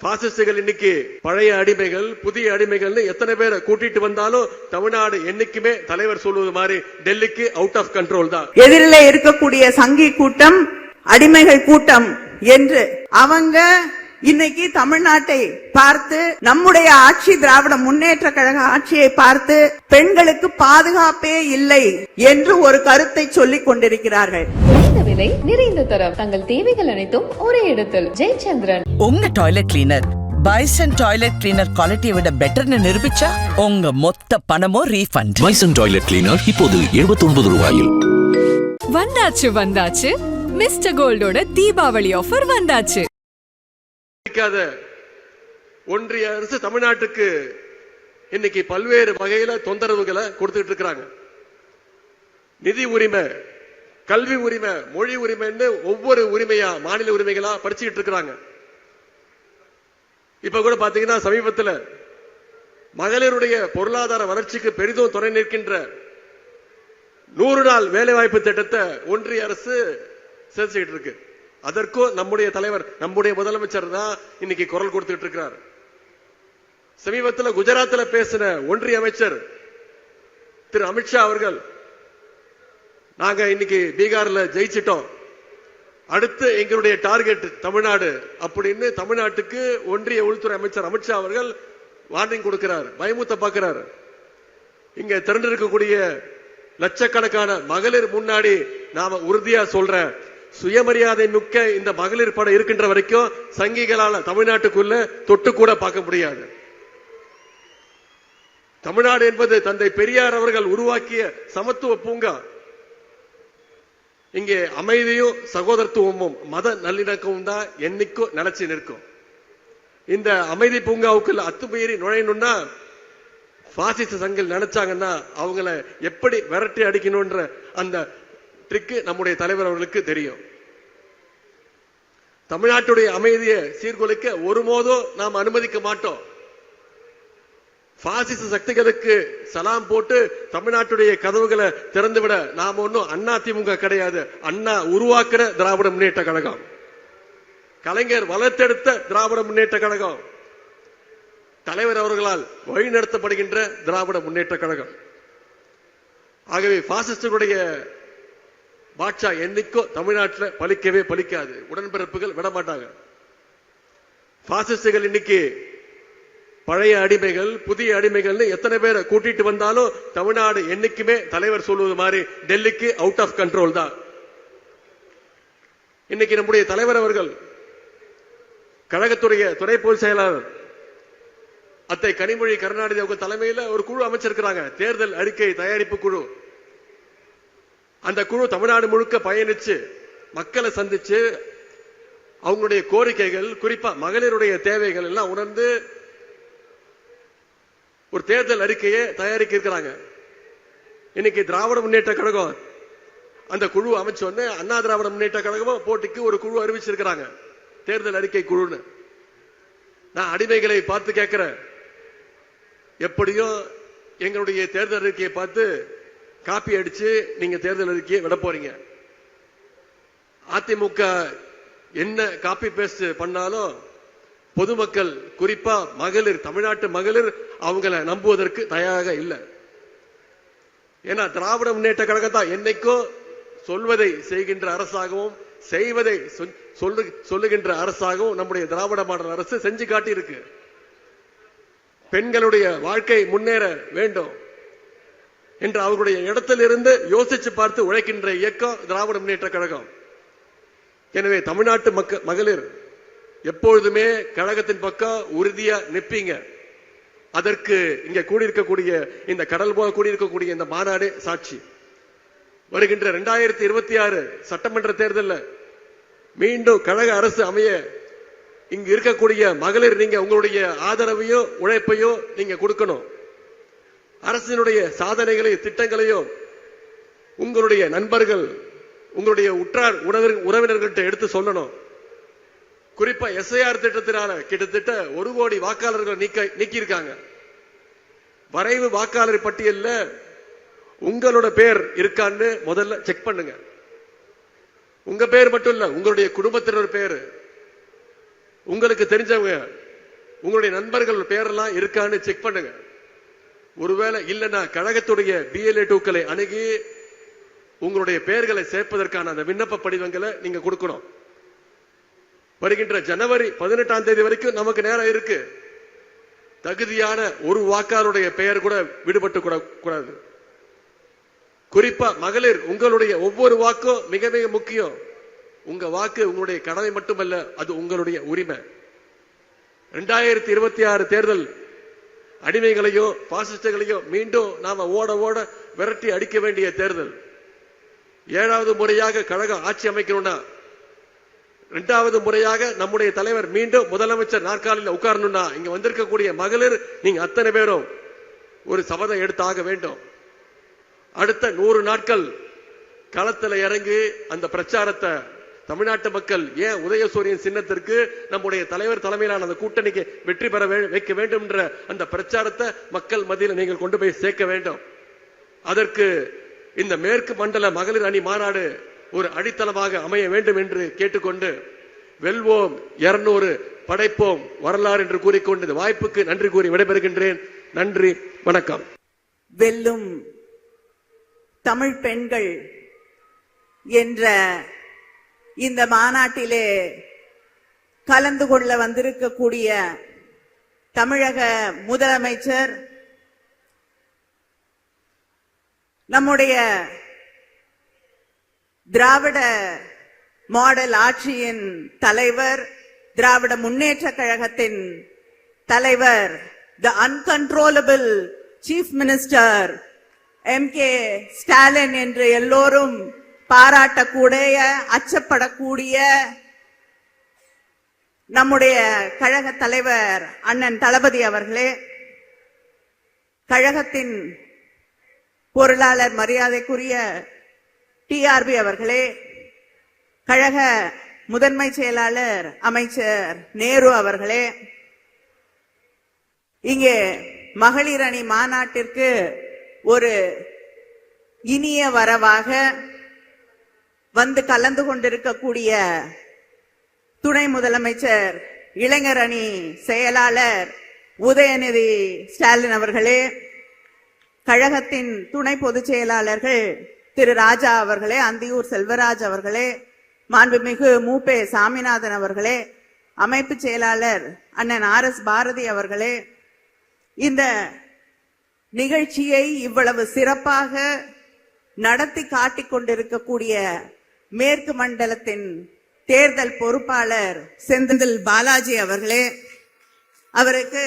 பாசிஸ்டுகள் இன்னைக்கு பழைய அடிமைகள் புதிய அடிமைகள்னு எத்தனை பேரை கூட்டிட்டு வந்தாலும் தமிழ்நாடு என்னைக்குமே தலைவர் சொல்வது மாதிரி டெல்லிக்கு அவுட் ஆஃப் கண்ட்ரோல் தான். எதிரில இருக்கக்கூடிய சங்கி கூட்டம் அடிமைகள் கூட்டம் என்று அவங்க இன்னைக்கு தமிழ்நாட்டை பார்த்து நம்முடைய ஆட்சி திராவிட முன்னேற்ற கழக ஆட்சியை பார்த்து பெண்களுக்கு பாதுகாப்பே இல்லை என்று ஒரு கருத்தை சொல்லிக் கொண்டிருக்கிறார்கள். குறைந்த விலை நிறைந்த தரம். தங்கள் தேவைகள் அனைத்தும் ஒரே இடத்தில். ஜெயச்சந்திரன். உங்க toilet cleaner bison toilet cleaner குவாலிட்டியை விட பெட்டர்னு நிரூபிச்சா உங்க மொத்த பணமும் ரீஃபண்ட் பைசன் டாய்லெட் கிளீனர் இப்போது 79 ரூபாயில். வந்தாச்சு வந்தாச்சு. மிஸ்டர் கோல்டோட தீபாவளி ஆஃபர் வந்தாச்சு. ஒன்றிய அரசு தமிழ்நாட்டுக்கு இன்னைக்கு பல்வேறு வகையில தொந்தரவுகளை கொடுத்துட்டு இருக்கிறாங்க. நிதி உரிமை கல்வி உரிமை மொழி உரிமைன்னு ஒவ்வொரு உரிமையா மாநில உரிமைகளா படிச்சுக்கிட்டு இருக்கிறாங்க. இப்ப கூட பாத்தீங்கன்னா சமீபத்துல மகளிருடைய பொருளாதார வளர்ச்சிக்கு பெரிதும் துணை நிற்கின்ற நூறு நாள் வேலைவாய்ப்பு திட்டத்தை ஒன்றிய அரசு சேர்த்துக்கிட்டு இருக்கு. அதற்கும் நம்முடைய தலைவர் நம்முடைய முதலமைச்சர் தான் இன்னைக்கு குரல் கொடுத்துட்டு இருக்கிறார். சமீபத்தில் குஜராத்தில் பேசின ஒன்றிய அமைச்சர் திரு அமித்ஷா அவர்கள் நாங்க இன்னைக்கு பீகார்ல ஜெயிச்சிட்டோம். அடுத்து எங்களுடைய டார்கெட் தமிழ்நாடு அப்படின்னு தமிழ்நாட்டுக்கு ஒன்றிய உள்துறை அமைச்சர் அமித்ஷா அவர்கள் வார்னிங் கொடுக்கிறார். பயமுத்த பார்க்கிறார். இங்க திரண்டிருக்கக்கூடிய லட்சக்கணக்கான மகளிர் முன்னாடி நாம உறுதியா சொல்றேன். சுயமரியாதை மிக்க இந்த மகளிர் படம் இருக்கின்ற வரைக்கும் சங்கிகளால தமிழ்நாட்டுக்குள்ள தொட்டு கூட பார்க்க முடியாது. தமிழ்நாடு என்பது தந்தை பெரியார் அவர்கள் உருவாக்கிய சமத்துவ பூங்கா. இங்கே அமைதியும் சகோதரத்துவமும் மத நல்லிணக்கமும் தான் என்னைக்கும் நிலைச்சு நிற்கும். இந்த அமைதி பூங்காவுக்குள்ள அத்துமீறி நுழையணும்னா பாசிச சங்கில் நினைச்சாங்கன்னா அவங்கள எப்படி விரட்டி அடிக்கணும்ன்ற அந்த ட்ரிக்கு நம்முடைய தலைவர் அவர்களுக்கு தெரியும். தமிழ்நாட்டுடைய அமைதியை சீர்குலைக்க ஒருபோதும் நாம் அனுமதிக்க மாட்டோம். பாசிச சக்திகளுக்கு சலாம் போட்டு தமிழ்நாட்டுடைய கதவுகளை திறந்துவிட நாம ஒன்றும் அண்ணா திமுக கிடையாது. அண்ணா உருவாக்குற திராவிட முன்னேற்ற கழகம். கலைஞர் வளர்த்தெடுத்த திராவிட முன்னேற்ற கழகம். தலைவர் அவர்களால் வழிநடத்தப்படுகின்ற திராவிட முன்னேற்ற கழகம். ஆகவே பாசிஸ்டுடைய பாட்சா என்னைக்கோ தமிழ்நாட்டில் பலிக்கவே பலிக்காது உடன்பிறப்புகள் விட மாட்டாங்க பாசிஸ்டுகள் இன்னைக்கு பழைய அடிமைகள் புதிய அடிமைகள்னு எத்தனை பேரை கூட்டிட்டு வந்தாலும் தமிழ்நாடு என்னைக்குமே தலைவர் சொல்வது மாதிரி டெல்லிக்கு அவுட் ஆஃப் கண்ட்ரோல் தான். இன்னைக்கு நம்முடைய தலைவர் அவர்கள் கழகத்துடைய துணை பொதுச் செயலாளர் அத்தை கனிமொழி கருணாநிதி அவங்க தலைமையில ஒரு குழு அமைச்சிருக்கிறாங்க தேர்தல் அறிக்கை தயாரிப்பு குழு. அந்த குழு தமிழ்நாடு முழுக்க பயணிச்சு மக்களை சந்திச்சு அவங்களுடைய கோரிக்கைகள் குறிப்பா மகளிருடைய தேவைகள் எல்லாம் உணர்ந்து ஒரு தேர்தல் அறிக்கையை தயாரிக்க இருக்கிறாங்க. இன்னைக்கு திராவிட முன்னேற்ற கழகம் அந்த குழு அமைச்ச உடனே அண்ணா திராவிட முன்னேற்ற கழகமும் போட்டிக்கு ஒரு குழு அறிவிச்சிருக்கிறாங்க. தேர்தல் அறிக்கை குழுன்னு. நான் அடிமைகளை பார்த்து கேட்கிறேன். எப்படியும் எங்களுடைய தேர்தல் அறிக்கையை பார்த்து காப்பி அடிச்சு நீங்க தேர்தல் அறிக்கையை விட போறீங்க. அதிமுக என்ன காப்பி பேஸ்ட் பண்ணாலும் பொதுமக்கள் குறிப்பா மகளிர் தமிழ்நாட்டு மகளிர் அவங்கள நம்புவதற்கு தயாராக இல்லை. ஏன்னா திராவிட முன்னேற்ற கழகத்தான் என்னைக்கோ சொல்வதை செய்கின்ற அரசாகவும் செய்வதை சொல்லு சொல்லுகின்ற அரசாகவும் நம்முடைய திராவிட மாடல் அரசு செஞ்சு காட்டி இருக்கு பெண்களுடைய வாழ்க்கை முன்னேற வேண்டும் என்று அவர்களுடைய இடத்திலிருந்து யோசிச்சு பார்த்து உழைக்கின்ற இயக்கம் திராவிட முன்னேற்ற கழகம். எனவே தமிழ்நாட்டு மக்க மகளிர் எப்பொழுதுமே கழகத்தின் பக்கம் உறுதியா நிற்பீங்க அதற்கு இங்க கூடியிருக்கக்கூடிய இந்த கடல் போல கூடியிருக்கக்கூடிய இந்த மாநாடு சாட்சி. வருகின்ற இரண்டாயிரத்தி இருபத்தி ஆறு சட்டமன்ற தேர்தலில் மீண்டும் கழக அரசு அமைய இங்கு இருக்கக்கூடிய மகளிர் நீங்க உங்களுடைய ஆதரவையும் உழைப்பையும் நீங்க கொடுக்கணும். அரசினுடைய சாதனைகளையும் திட்டங்களையும் உங்களுடைய நண்பர்கள் உங்களுடைய உற்றார் உறவினர்கள்ட்ட எடுத்து சொல்லணும். குறிப்பா எஸ்ஐஆர் திட்டத்தினால கிட்டத்தட்ட ஒரு கோடி வாக்காளர்களை நீக்க நீக்கியிருக்காங்க. வரைவு வாக்காளர் பட்டியலில் உங்களோட பேர் இருக்கான்னு முதல்ல செக் பண்ணுங்க. உங்க பேர் மட்டும் இல்ல உங்களுடைய குடும்பத்தினர் பேர். உங்களுக்கு தெரிஞ்சவங்க உங்களுடைய நண்பர்கள் பேரெல்லாம் இருக்கான்னு செக் பண்ணுங்க. ஒருவேளை இல்லைன்னா கழகத்துடைய பிஎல்ஏ டூக்களை அணுகி உங்களுடைய பெயர்களை சேர்ப்பதற்கான அந்த விண்ணப்ப படிவங்களை நீங்க கொடுக்கணும். வருகின்ற ஜனவரி பதினெட்டாம் தேதி வரைக்கும் நமக்கு நேரம் இருக்கு. தகுதியான ஒரு வாக்காளருடைய பெயர் கூட விடுபட்டு கூட கூடாது. குறிப்பா மகளிர் உங்களுடைய ஒவ்வொரு வாக்கும் மிக மிக முக்கியம். உங்க வாக்கு உங்களுடைய கடமை மட்டுமல்ல அது உங்களுடைய உரிமை. ரெண்டாயிரத்தி இருபத்தி ஆறு தேர்தல் அடிமைகளையோ பாசிஸ்டர்களையோ மீண்டும் நாம ஓட ஓட விரட்டி அடிக்க வேண்டிய தேர்தல். ஏழாவது முறையாக கழகம் ஆட்சி அமைக்கணும்னா இரண்டாவது முறையாக நம்முடைய தலைவர் மீண்டும் முதலமைச்சர் நாற்காலியில் உட்காரணும்னா இங்க வந்திருக்கக்கூடிய மகளிர் நீங்க அத்தனை பேரும் ஒரு சபதம் எடுத்தாக வேண்டும். அடுத்த நூறு நாட்கள் களத்தில் இறங்கி அந்த பிரச்சாரத்தை தமிழ்நாட்டு மக்கள் ஏன் உதயசூரியன் சின்னத்திற்கு நம்முடைய தலைவர் தலைமையிலான அந்த கூட்டணிக்கு வெற்றி பெற வைக்க வேண்டும் என்ற அந்த பிரச்சாரத்தை மக்கள் மத்தியில் நீங்கள் கொண்டு போய் சேர்க்க வேண்டும். அதற்கு இந்த மேற்கு மண்டல மகளிர் அணி மாநாடு ஒரு அடித்தளமாக அமைய வேண்டும் என்று கேட்டுக்கொண்டு வெல்வோம் இருநூறு படைப்போம் வரலாறு என்று கூறிக்கொண்டு இந்த வாய்ப்புக்கு நன்றி கூறி விடைபெறுகின்றேன். நன்றி வணக்கம். வெல்லும் தமிழ் பெண்கள் என்ற இந்த மாநாட்டிலே கலந்து கொள்ள வந்திருக்கக்கூடிய தமிழக முதலமைச்சர் நம்முடைய திராவிட மாடல் ஆட்சியின் தலைவர் திராவிட முன்னேற்ற கழகத்தின் தலைவர் the uncontrollable chief minister M K Stalin என்று எல்லோரும் பாராட்டக்கூடிய அச்சப்படக்கூடிய நம்முடைய கழக தலைவர் அண்ணன் தளபதி அவர்களே கழகத்தின் பொருளாளர் மரியாதைக்குரிய டிஆர்பி அவர்களே கழக முதன்மை செயலாளர் அமைச்சர் நேரு அவர்களே இங்கே மகளிர் அணி மாநாட்டிற்கு ஒரு இனிய வரவாக வந்து கலந்து கொண்டிருக்கக்கூடிய துணை முதலமைச்சர் இளைஞர் அணி செயலாளர் உதயநிதி ஸ்டாலின் அவர்களே கழகத்தின் துணை பொதுச் செயலாளர்கள் திரு ராஜா அவர்களே அந்தியூர் செல்வராஜ் அவர்களே மாண்புமிகு மூப்பே சாமிநாதன் அவர்களே அமைப்பு செயலாளர் அண்ணன் ஆர். எஸ். பாரதி அவர்களே இந்த நிகழ்ச்சியை இவ்வளவு சிறப்பாக நடத்தி காட்டிக் கொண்டிருக்கக்கூடிய மேற்கு மண்டலத்தின் தேர்தல் பொறுப்பாளர் செந்தில் பாலாஜி அவர்களே அவருக்கு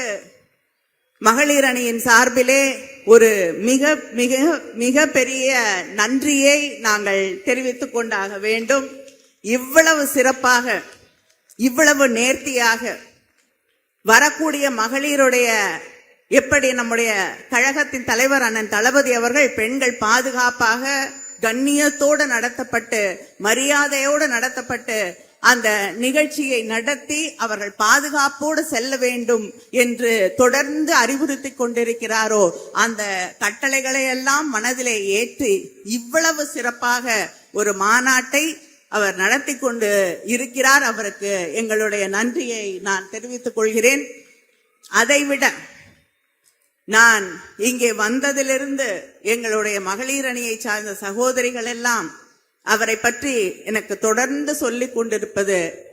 மகளிர் அணியின் சார்பிலே ஒரு மிக மிக மிக பெரிய நன்றியை நாங்கள் தெரிவித்துக் கொண்டாக வேண்டும். இவ்வளவு சிறப்பாக இவ்வளவு நேர்த்தியாக வரக்கூடிய மகளிருடைய எப்படி நம்முடைய கழகத்தின் தலைவர் அண்ணன் தளபதி அவர்கள் பெண்கள் பாதுகாப்பாக கண்ணியத்தோடு நடத்தப்பட்டு மரியாதையோடு நடத்தப்பட்டு அந்த நிகழ்ச்சியை நடத்தி அவர்கள் பாதுகாப்போடு செல்ல வேண்டும் என்று தொடர்ந்து அறிவுறுத்தி கொண்டிருக்கிறாரோ அந்த கட்டளைகளை எல்லாம் மனதிலே ஏற்றி இவ்வளவு சிறப்பாக ஒரு மாநாட்டை அவர் நடத்தி கொண்டு இருக்கிறார். அவருக்கு எங்களுடைய நன்றியை நான் தெரிவித்துக் கொள்கிறேன். அதைவிட நான் இங்கே வந்ததிலிருந்து எங்களுடைய மகளிர் அணியை சார்ந்த சகோதரிகள் எல்லாம் அவரை பற்றி எனக்கு தொடர்ந்து சொல்லி கொண்டிருப்பது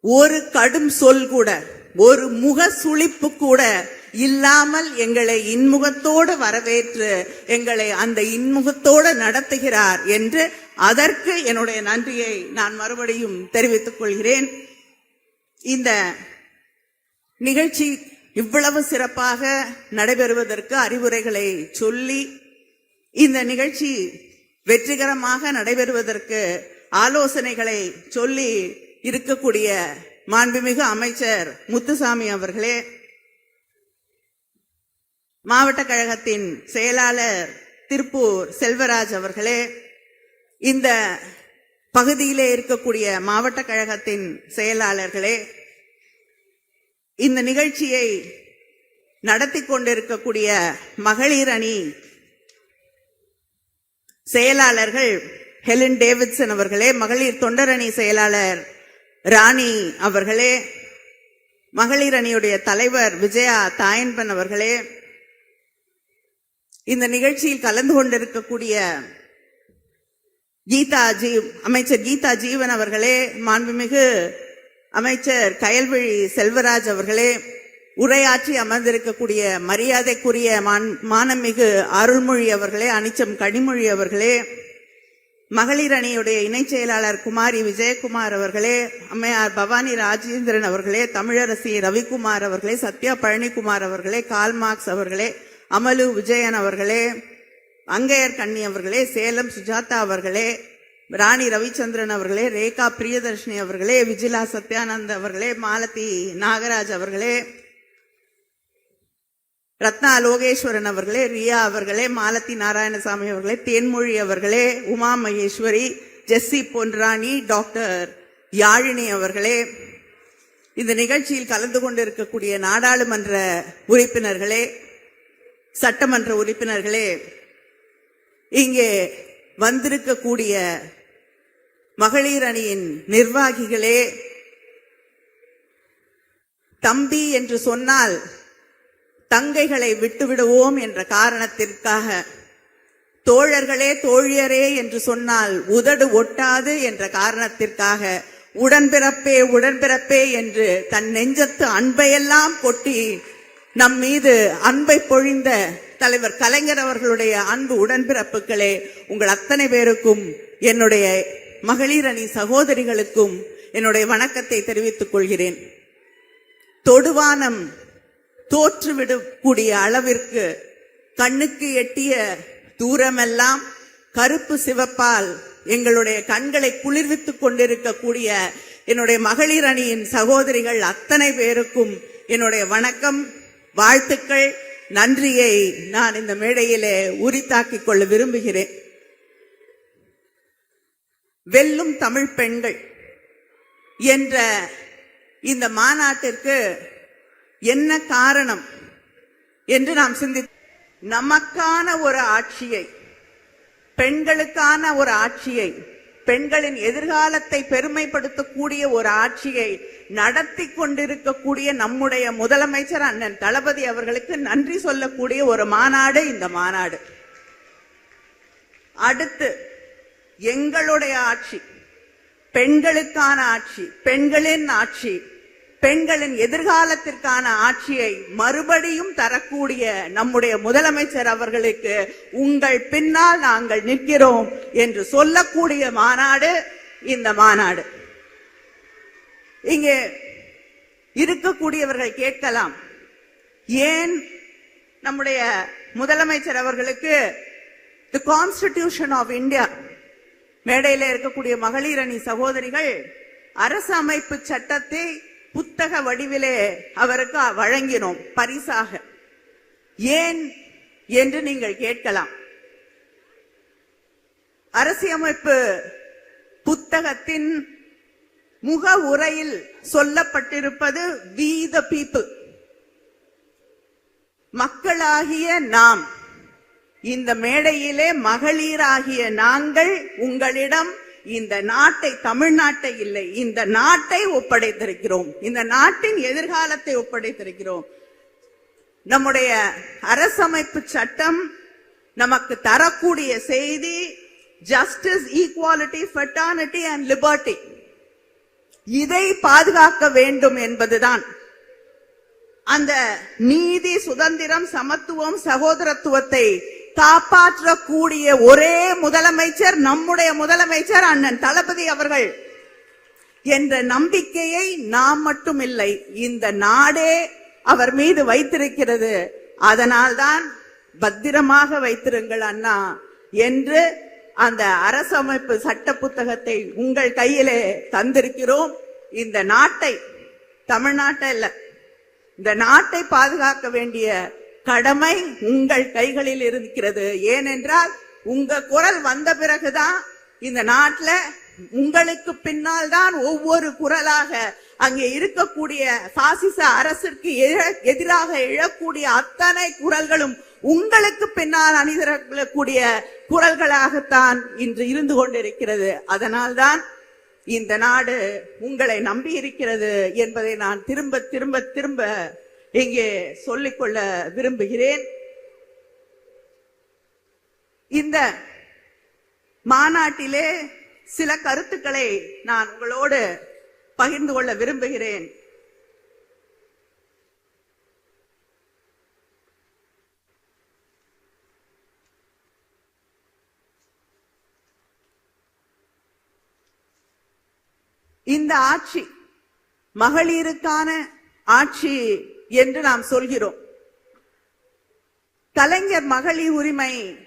ஒரு கடும் சொல் கூட ஒரு முக சுழிப்பு கூட இல்லாமல் எங்களை இன்முகத்தோடு வரவேற்று எங்களை அந்த இன்முகத்தோடு நடத்துகிறார் என்று அதற்கு என்னுடைய நன்றியை நான் மறுபடியும் தெரிவித்துக் கொள்கிறேன். இந்த நிகழ்ச்சி இவ்வளவு சிறப்பாக நடைபெறுவதற்கு அறிவுரைகளை சொல்லி இந்த நிகழ்ச்சி வெற்றிகரமாக நடைபெறுவதற்கு ஆலோசனைகளை சொல்லி இருக்கக்கூடிய மாண்புமிகு அமைச்சர் முத்துசாமி அவர்களே மாவட்ட கழகத்தின் செயலாளர் திருப்பூர் செல்வராஜ் அவர்களே இந்த பகுதியிலே இருக்கக்கூடிய மாவட்ட கழகத்தின் செயலாளர்களே இந்த நிகழ்ச்சியை நடத்தி கொண்டிருக்கக்கூடிய மகளிர் அணி செயலாளர்கள் ஹெலின் டேவிட்சன் அவர்களே மகளிர் தொண்டரணி செயலாளர் ராணி அவர்களே மகளிர் அணியுடைய தலைவர் விஜயா தாயன்பன் அவர்களே இந்த நிகழ்ச்சியில் கலந்து கொண்டிருக்கக்கூடிய கீதா ஜீ அமைச்சர் கீதா ஜீவன் அவர்களே மாண்புமிகு அமைச்சர் கயல்விழி செல்வராஜ் அவர்களே உரையாற்றி அமர்ந்திருக்கக்கூடிய மரியாதைக்குரிய மானமிகு அருள்மொழி அவர்களே அனிச்சம் கனிமொழி அவர்களே மகளிர் அணியுடைய இணைச் செயலாளர் குமாரி விஜயகுமார் அவர்களே அம்மையார் பவானி ராஜேந்திரன் அவர்களே தமிழரசி ரவிக்குமார் அவர்களே சத்யா பழனிக்குமார் அவர்களே கால்மார்க்ஸ் அவர்களே அமலு விஜயன் அவர்களே அங்கையர் கண்ணி அவர்களே சேலம் சுஜாதா அவர்களே ராணி ரவிச்சந்திரன் அவர்களே ரேகா பிரியதர்ஷினி அவர்களே விஜிலா சத்யானந்த் அவர்களே மாலதி நாகராஜ் அவர்களே ரத்னா லோகேஸ்வரன் அவர்களே ரியா அவர்களே மாலதி நாராயணசாமி அவர்களே தேன்மொழி அவர்களே உமா மகேஸ்வரி ஜெஸ்ஸி பொன்ராணி டாக்டர் யாழினி அவர்களே இந்த நிகழ்ச்சியில் கலந்து கொண்டிருக்கக்கூடிய நாடாளுமன்ற உறுப்பினர்களே சட்டமன்ற உறுப்பினர்களே இங்கே வந்திருக்கக்கூடிய மகளிர் அணியின் நிர்வாகிகளே தம்பி என்று சொன்னால் தங்கைகளை விட்டுவிடுவோம் என்ற காரணத்திற்காக தோழர்களே தோழியரே என்று சொன்னால் உதடு ஒட்டாது என்ற காரணத்திற்காக உடன்பிறப்பே உடன்பிறப்பே என்று தன் நெஞ்சத்து அன்பையெல்லாம் கொட்டி நம் மீது அன்பை பொழிந்த தலைவர் கலைஞர் அவர்களுடைய அன்பு உடன்பிறப்புகளே உங்கள் அத்தனை பேருக்கும் என்னுடைய மகளிர் அணி சகோதரிகளுக்கும் என்னுடைய வணக்கத்தை தெரிவித்துக் கொள்கிறேன். தொடுவானம் தோற்றுவிடக்கூடிய அளவிற்கு கண்ணுக்கு எட்டிய தூரமெல்லாம் கருப்பு சிவப்பால் எங்களுடைய கண்களை குளிர்வித்துக் கொண்டிருக்கக்கூடிய என்னுடைய மகளிர் அணியின் சகோதரிகள் அத்தனை பேருக்கும் என்னுடைய வணக்கம் வாழ்த்துக்கள் நன்றியை நான் இந்த மேடையிலே உரித்தாக்கிக் கொள்ள விரும்புகிறேன். வெல்லும் தமிழ் பெண்கள் என்ற இந்த மாநாட்டிற்கு என்ன காரணம் என்று நாம் சிந்தி நமக்கான ஒரு ஆட்சியை பெண்களுக்கான ஒரு ஆட்சியை பெண்களின் எதிர்காலத்தை பெருமைப்படுத்தக்கூடிய ஒரு ஆட்சியை நடத்தி கொண்டிருக்கக்கூடிய நம்முடைய முதலமைச்சர் அண்ணன் தளபதி அவர்களுக்கு நன்றி சொல்லக்கூடிய ஒரு மாநாடு இந்த மாநாடு. அடுத்து எங்களுடைய ஆட்சி பெண்களுக்கான ஆட்சி பெண்களின் ஆட்சி பெண்களின் எதிர்காலத்திற்கான ஆட்சியை மறுபடியும் தரக்கூடிய நம்முடைய முதலமைச்சர் அவர்களுக்கு உங்கள் பின்னால் நாங்கள் நிற்கிறோம் என்று சொல்லக்கூடிய மாநாடு இந்த மாநாடு. இங்கே இருக்கக்கூடியவர்கள் கேட்கலாம். ஏன் நம்முடைய முதலமைச்சர் அவர்களுக்கு தி கான்ஸ்டிடியூஷன் ஆஃப் இந்தியா மேடையில் இருக்கக்கூடிய மகளிரணி சகோதரிகள் அரசு அமைப்பு சட்டத்தை புத்தக வடிவிலே அவருக்கு வழங்கினோம் பரிசாக. ஏன் என்று நீங்கள் கேட்கலாம். அரசியமைப்பு புத்தகத்தின் முக உரையில் சொல்லப்பட்டிருப்பது வி த பீப்புள் மக்களாகிய நாம் இந்த மேடையிலே மகளிராகிய நாங்கள் உங்களிடம் இந்த நாட்டை தமிழ்நாட்டை இல்லை இந்த நாட்டை ஒப்படைத்திருக்கிறோம். இந்த நாட்டின் எதிர்காலத்தை ஒப்படைத்திருக்கிறோம். நம்முடைய அரசமைப்பு சட்டம் நமக்கு தரக்கூடிய செய்தி justice equality fraternity and liberty இதை பாதுகாக்க வேண்டும் என்பதுதான். அந்த நீதி சுதந்திரம் சமத்துவம் சகோதரத்துவத்தை காப்பாற்றக்கூடிய ஒரே முதலமைச்சர் நம்முடைய முதலமைச்சர் அண்ணன் தளபதி அவர்கள். என்ற நம்பிக்கையை நாம் மட்டும் இல்லை இந்த நாடே அவர் மீது வைத்திருக்கிறது. அதனால்தான் பத்திரமாக வைத்திருங்கள் அண்ணா என்று அந்த அரசமைப்பு சட்ட புத்தகத்தை உங்கள் கையிலே தந்திருக்கிறோம். இந்த நாட்டை தமிழ்நாட்டை இல்ல இந்த நாட்டை பாதுகாக்க வேண்டிய கடமை உங்கள் கைகளில் இருக்கிறது. ஏனென்றால் உங்க குரல் வந்த பிறகுதான் இந்த நாட்டுல உங்களுக்கு பின்னால் தான் ஒவ்வொரு குரலாக அங்கே இருக்கக்கூடிய பாசிச அரசிற்கு எதிராக எழக்கூடிய அத்தனை குரல்களும் உங்களுக்கு பின்னால் அணிதிரக்கூடிய குரல்களாகத்தான் இன்று இருந்து கொண்டிருக்கிறது. அதனால்தான் இந்த நாடு உங்களை நம்பி இருக்கிறது என்பதை நான் திரும்ப திரும்ப திரும்ப இங்கே சொல்லிக்கொள்ள விரும்புகிறேன். இந்த மாநாட்டிலே சில கருத்துக்களை நான் உங்களோடு பகிர்ந்து கொள்ள விரும்புகிறேன். இந்த ஆட்சி மகளிருக்கான ஆட்சி என்று நாம் சொல்கிறோம். கலைஞர் மகளிர் உரிமை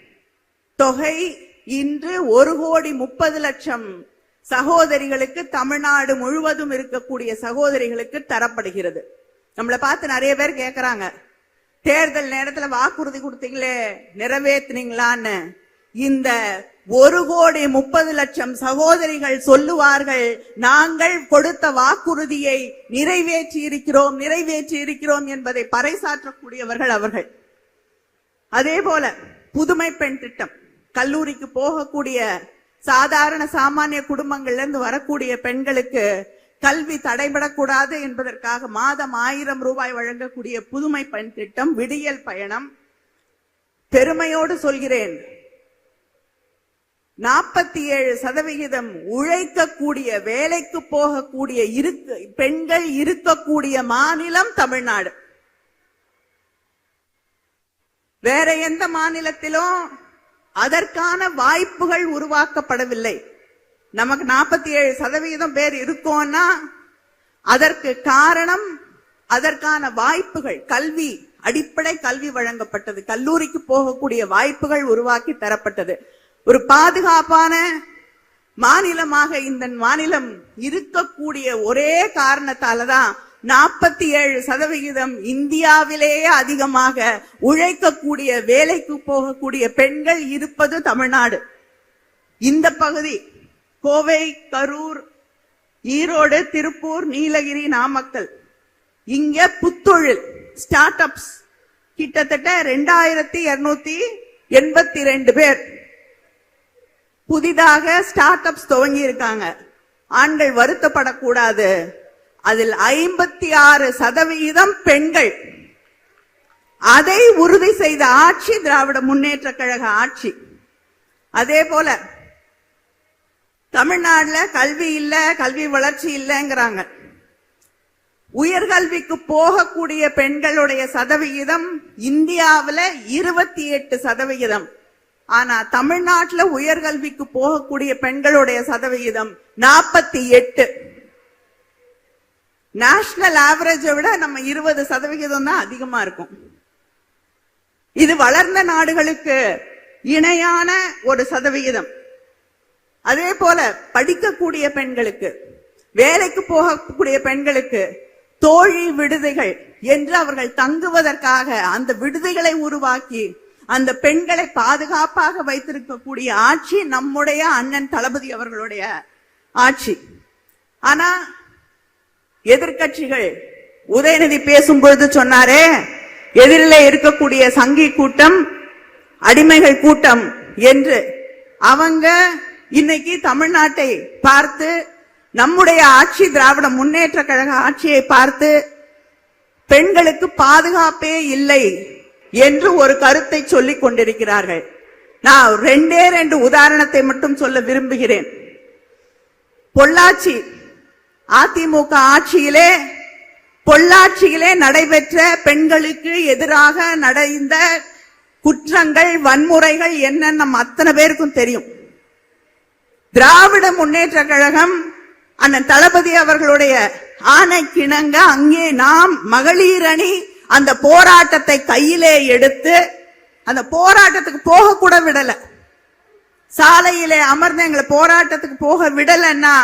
தொகை இன்று ஒரு கோடி முப்பது லட்சம் சகோதரிகளுக்கு தமிழ்நாடு முழுவதும் இருக்கக்கூடிய சகோதரிகளுக்கு தரப்படுகிறது. நம்மளை பார்த்து நிறைய பேர் கேட்கறாங்க தேர்தல் நேரத்துல வாக்குறுதி கொடுத்தீங்களே நிறைவேத்துனீங்களான்னு. இந்த ஒரு கோடி முப்பது லட்சம் சகோதரிகள் சொல்லுவார்கள் நாங்கள் கொடுத்த வாக்குறுதியை நிறைவேற்றி இருக்கிறோம் நிறைவேற்றி இருக்கிறோம் என்பதை பறைசாற்றக்கூடியவர்கள் அவர்கள். அதே போல புதுமை பெண் திட்டம். கல்லூரிக்கு போகக்கூடிய சாதாரண சாமானிய குடும்பங்கள்ல இருந்து வரக்கூடிய பெண்களுக்கு கல்வி தடைபடக்கூடாது என்பதற்காக மாதம் ஆயிரம் ரூபாய் வழங்கக்கூடிய புதுமை பெண் திட்டம் விடியல் பயணம். பெருமையோடு சொல்கிறேன் நாற்பத்தி ஏழு சதவிகிதம் உழைக்கக்கூடிய வேலைக்கு போகக்கூடிய இருக்க பெண்கள் இருக்கக்கூடிய மாநிலம் தமிழ்நாடு. வேற எந்த மாநிலத்திலும் அதற்கான வாய்ப்புகள் உருவாக்கப்படவில்லை. நமக்கு நாற்பத்தி ஏழு சதவிகிதம் பேர் இருக்கோம்னா அதற்கு காரணம் அதற்கான வாய்ப்புகள் கல்வி அடிப்படை கல்வி வழங்கப்பட்டது. கல்லூரிக்கு போகக்கூடிய வாய்ப்புகள் உருவாக்கி தரப்பட்டது. ஒரு பாதுகாப்பான மாநிலமாக இந்த மாநிலம் இருக்கக்கூடிய ஒரே காரணத்தால தான் நாற்பத்தி ஏழு சதவிகிதம் இந்தியாவிலேயே அதிகமாக உழைக்கக்கூடிய வேலைக்கு போகக்கூடிய பெண்கள் இருப்பது தமிழ்நாடு. இந்த பகுதி கோவை கரூர் ஈரோடு திருப்பூர் நீலகிரி நாமக்கல். இங்க புத்தொழில் ஸ்டார்ட் அப்ஸ் கிட்டத்தட்ட ரெண்டாயிரத்தி இருநூத்தி எண்பத்தி ரெண்டு பேர். புதிதாக ஸ்டார்ட் அப்ஸ் துவங்கி இருக்காங்க ஆண்கள் வருத்தப்படக்கூடாது. அதில் ஐம்பத்தி ஆறு சதவிகிதம் பெண்கள். அதை உறுதி செய்த ஆட்சி திராவிட முன்னேற்ற கழக ஆட்சி. அதே போல தமிழ்நாட்டில் கல்வி இல்ல கல்வி வளர்ச்சி இல்லைங்கிறாங்க. உயர்கல்விக்கு போகக்கூடிய பெண்களுடைய சதவிகிதம் இந்தியாவில் இருபத்தி எட்டு சதவிகிதம். ஆனா தமிழ்நாட்டுல உயர்கல்விக்கு போகக்கூடிய பெண்களுடைய சதவிகிதம் நாற்பத்தி எட்டு. நேஷனல் ஆவரேஜை விட நம்ம இருபது சதவிகிதம் தான் அதிகமா இருக்கும். இது வளர்ந்த நாடுகளுக்கு இணையான ஒரு சதவிகிதம். அதே போல படிக்கக்கூடிய பெண்களுக்கு வேலைக்கு போகக்கூடிய பெண்களுக்கு தோழி விடுதிகள் என்று அவர்கள் தங்குவதற்காக அந்த விடுதிகளை உருவாக்கி அந்த பெண்களை பாதுகாப்பாக வைத்திருக்கக்கூடிய ஆட்சி நம்முடைய அண்ணன் தளபதி அவர்களுடைய ஆட்சி. ஆனா எதிர்க்கட்சிகள் உதயநிதி பேசும்பொழுது சொன்னாரே எதிரில் இருக்கக்கூடிய சங்கி கூட்டம் அடிமைகள் கூட்டம் என்று. அவங்க இன்னைக்கு தமிழ்நாட்டை பார்த்து நம்முடைய ஆட்சி திராவிட முன்னேற்ற கழக ஆட்சியை பார்த்து பெண்களுக்கு பாதுகாப்பே இல்லை. என்று ஒரு கருத்தை சொல்லிக் கொண்டிருக்கிறார்கள். நான் ரெண்டே ரெண்டு உதாரணத்தை மட்டும் சொல்ல விரும்புகிறேன். பொள்ளாச்சி அதிமுக ஆட்சியிலே பொள்ளாச்சியிலே நடைபெற்ற பெண்களுக்கு எதிராக நடந்த குற்றங்கள் வன்முறைகள் என்னன்னு நம்ம அத்தனை பேருக்கும் தெரியும். திராவிட முன்னேற்ற கழகம் அண்ணன் தளபதி அவர்களுடைய ஆணைக்கிணங்க அங்கே நாம் மகளிரணி அந்த போராட்டத்தை கையிலே எடுத்து அந்த போராட்டத்துக்கு போக கூட விடல. சாலையிலே அமர்ந்து எங்களை போராட்டத்துக்கு போக விடலன்னா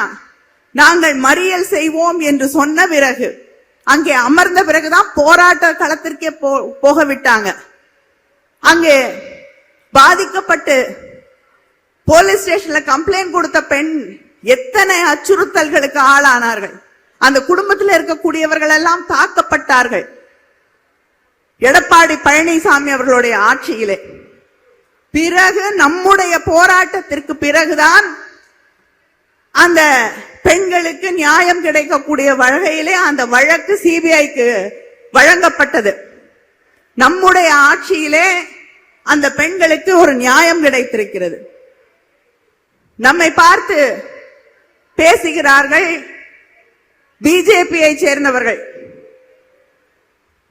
நாங்கள் மறியல் செய்வோம் என்று சொன்ன பிறகு அங்கே அமர்ந்த பிறகுதான் போராட்ட களத்திற்கே போ- போக விட்டாங்க. அங்கே பாதிக்கப்பட்டு போலீஸ் ஸ்டேஷன்ல கம்ப்ளைண்ட் கொடுத்த பெண் எத்தனை அச்சுறுத்தல்களுக்கு ஆளானார்கள். அந்த குடும்பத்தில் இருக்கக்கூடியவர்கள் எல்லாம் தாக்கப்பட்டார்கள். எடப்பாடி பழனிசாமி அவர்களுடைய ஆட்சியிலே. பிறகு நம்முடைய போராட்டத்திற்கு பிறகுதான் அந்த பெண்களுக்கு நியாயம் கிடைக்கக்கூடிய வகையிலே அந்த வழக்கு சிபிஐக்கு வழங்கப்பட்டது. நம்முடைய ஆட்சியிலே அந்த பெண்களுக்கு ஒரு நியாயம் கிடைத்திருக்கிறது. நம்மை பார்த்து பேசுகிறார்கள் பிஜேபியை சேர்ந்தவர்கள்.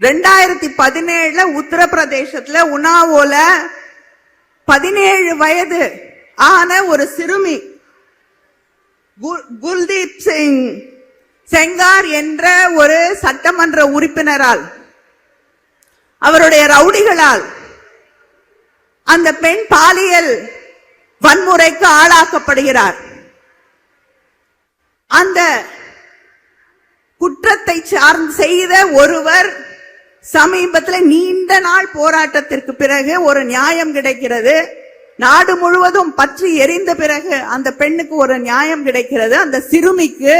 ரெண்டாயிரத்தி பதினேழுல உத்தரப்பிரதேசத்துல உனாவோல பதினேழு வயது ஆன ஒரு சிறுமி குல்தீப் சிங் செங்கார் என்ற ஒரு சட்டமன்ற உறுப்பினரால் அவருடைய ரவுடிகளால் அந்த பெண் பாலியல் வன்முறைக்கு ஆளாக்கப்படுகிறார். அந்த குற்றத்தை சார்ந்து செய்த ஒருவர் சமீபத்தில் நீண்ட நாள் போராட்டத்திற்கு பிறகு ஒரு நியாயம் கிடைக்கிறது. நாடு முழுவதும் பற்றி எரிந்த பிறகு அந்த பெண்ணுக்கு ஒரு நியாயம் கிடைக்கிறது. அந்த சிறுமிக்கு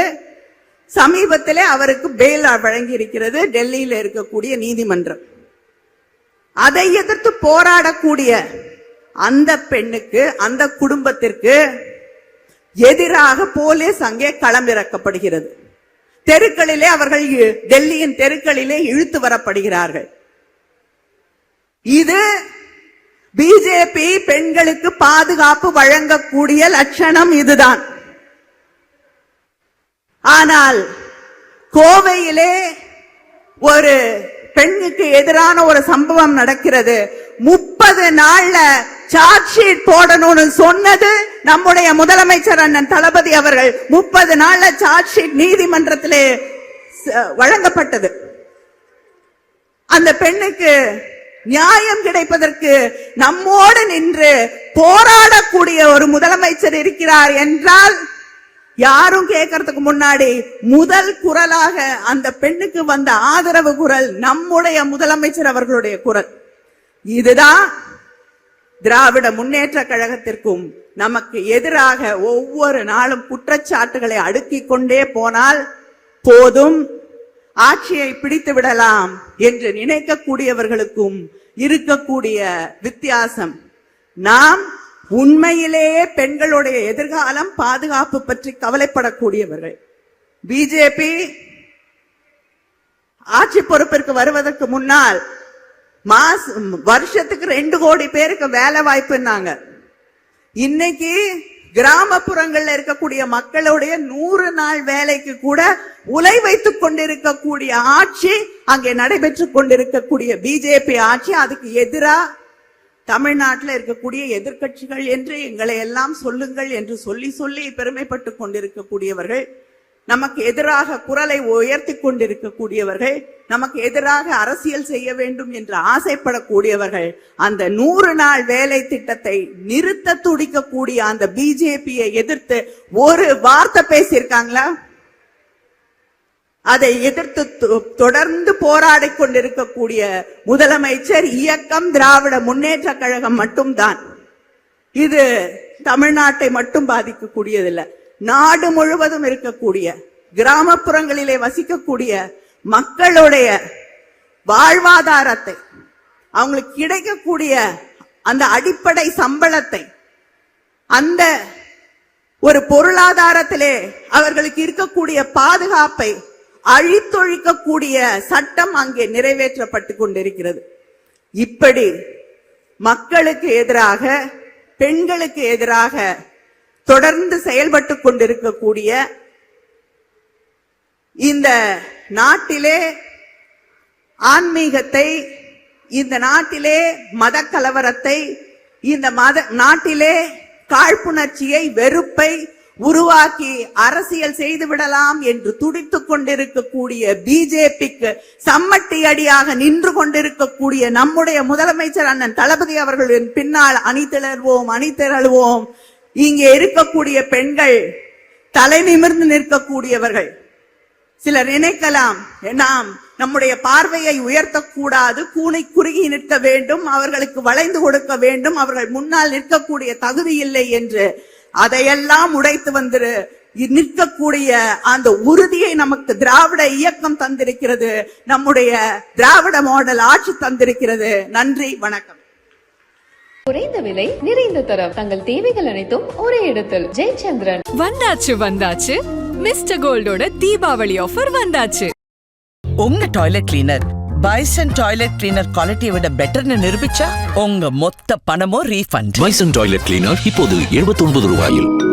சமீபத்தில் அவருக்கு பெயில் வழங்கி இருக்கிறது டெல்லியில் இருக்கக்கூடிய நீதிமன்றம். அதை எதிர்த்து போராடக்கூடிய அந்த பெண்ணுக்கு அந்த குடும்பத்திற்கு எதிராக போலீஸ் அங்கே களமிறக்கப்படுகிறது. தெருக்களிலே அவர்கள் டெல்லியின் தெருக்களிலே இழுத்து வரப்படுகிறார்கள். இது பிஜேபி பெண்களுக்கு பாதுகாப்பு வழங்கக்கூடிய லட்சணம் இதுதான். ஆனால் கோவையிலே ஒரு பெண்ணுக்கு எதிரான ஒரு சம்பவம் நடக்கிறது. முப்பது நாள்ல சார்ஜ் ஷீட் போடணும்னு சொன்னது நம்முடைய முதலமைச்சர் அண்ணன் தளபதி அவர்கள் முப்பது நாள்ல சார்ஜ் ஷீட் நீதிமன்றத்திலே வழங்கப்பட்டது. அந்த பெண்ணுக்கு நியாயம் கிடைப்பதற்கு நம்மோடு நின்று போராடக்கூடிய ஒரு முதலமைச்சர் இருக்கிறார் என்றால் யாரும் கேட்கறதுக்கு முன்னாடி முதல் குரலாக அந்த பெண்ணுக்கு வந்த ஆதரவு குரல் நம்முடைய முதலமைச்சர் அவர்களுடைய குரல். இதுதான் திராவிட முன்னேற்ற கழகத்திற்கும் நமக்கு எதிராக ஒவ்வொரு நாளும் குற்றச்சாட்டுகளை அடுக்கிக் கொண்டே போனால் போதும். ஆட்சியை பிடித்து விடலாம் என்று நினைக்கக்கூடியவர்களுக்கும் இருக்கக்கூடிய வித்தியாசம். நாம் உண்மையிலேயே பெண்களுடைய எதிர்காலம் பாதுகாப்பு பற்றி கவலைப்படக்கூடியவர்கள். பிஜேபி ஆட்சி பொறுப்பிற்கு வருவதற்கு முன்னால் மாச வருஷத்துக்கு ரெண்டு கோடி பேருக்கு வேலை வாய்ப்புன்னாங்க இன்னைக்கு கிராமப்புறங்கள்ல இருக்கக்கூடிய மக்களுடைய நூறு நாள் வேலைக்கு கூட உலை வைத்துக் கொண்டிருக்கக்கூடிய ஆட்சி அங்கே நடைபெற்றுக் கொண்டிருக்கக்கூடிய பிஜேபி ஆட்சி அதுக்கு எதிரா தமிழ்நாட்டில் இருக்கக்கூடிய எதிர்க்கட்சிகள் என்று எங்களை எல்லாம் சொல்லுங்கள் என்று சொல்லி சொல்லி பெருமைப்பட்டு கொண்டிருக்கக்கூடியவர்கள் நமக்கு எதிராக குரலை உயர்த்தி கொண்டிருக்கக்கூடியவர்கள் நமக்கு எதிராக அரசியல் செய்ய வேண்டும் என்று ஆசைப்படக்கூடியவர்கள் அந்த நூறு நாள் வேலை திட்டத்தை நிறுத்த துடிக்கக்கூடிய அந்த பிஜேபியை எதிர்த்து ஒரு வார்த்தை பேசியிருக்காங்களா? அதை எதிர்த்து தொ- தொடர்ந்து போராடி கொண்டிருக்கக்கூடிய முதலமைச்சர் இயக்கம் திராவிட முன்னேற்ற கழகம் மட்டும்தான். இது தமிழ்நாட்டை மட்டும் பாதிக்கக்கூடியதில்லை. நாடு முழுவதும் இருக்கக்கூடிய கிராமப்புறங்களிலே வசிக்கக்கூடிய மக்களுடைய வாழ்வாதாரத்தை அவங்களுக்கு கிடைக்கக்கூடிய அந்த அடிப்படை சம்பளத்தை அந்த ஒரு பொருளாதாரத்திலே அவர்களுக்கு இருக்கக்கூடிய பாதுகாப்பை அழித்தொழிக்கக்கூடிய சட்டம் அங்கே நிறைவேற்றப்பட்டு கொண்டிருக்கிறது. இப்படி மக்களுக்கு எதிராக பெண்களுக்கு எதிராக தொடர்ந்து செயல்பட்டு கொண்டிருக்கக்கூடிய இந்த நாட்டிலே ஆன்மீகத்தை இந்த நாட்டிலே மத கலவரத்தை இந்த மத நாட்டிலே காழ்ப்புணர்ச்சியை வெறுப்பை உருவாக்கி அரசியல் செய்து விடலாம் என்று துடித்துக் கொண்டிருக்கக்கூடிய பிஜேபிக்கு சம்மட்டி அடியாக நின்று கொண்டிருக்கக்கூடிய நம்முடைய முதலமைச்சர் அண்ணன் தளபதி அவர்களின் பின்னால் அணிதிரள்வோம் அணிதிரள்வோம். இங்கே இருக்கக்கூடிய பெண்கள் தலை நிமிர்ந்து நிற்கக்கூடியவர்கள். சிலர் நினைக்கலாம் நாம் நம்முடைய பார்வையை உயர்த்தக்கூடாது கூனை குறுகி நிற்க வேண்டும் அவர்களுக்கு வளைந்து கொடுக்க வேண்டும் அவர்கள் முன்னால் நிற்கக்கூடிய தகுதி இல்லை என்று அதையெல்லாம் உடைத்து வந்து நிற்கக்கூடிய அந்த உறுதியை நமக்கு திராவிட இயக்கம் தந்திருக்கிறது நம்முடைய திராவிட மாடல் ஆட்சி தந்திருக்கிறது. நன்றி வணக்கம். குறைந்த விலை நிறைந்த தரம். தங்கள் தேவைகள் அனைத்தும் ஒரே இடத்தில். ஜெயச்சந்திரன். வந்தாச்சு வந்தாச்சு. மிஸ்டர் கோல்டோட தீபாவளி ஆஃபர் வந்தாச்சு. உங்க toilet cleaner bison toilet cleaner குவாலிட்டியை விட பெட்டர்னு நிரூபிச்சா உங்க மொத்த பணமும் ரீஃபண்ட் பைசன் டாய்லெட் கிளீனர் இப்போது 79 ரூபாயில்.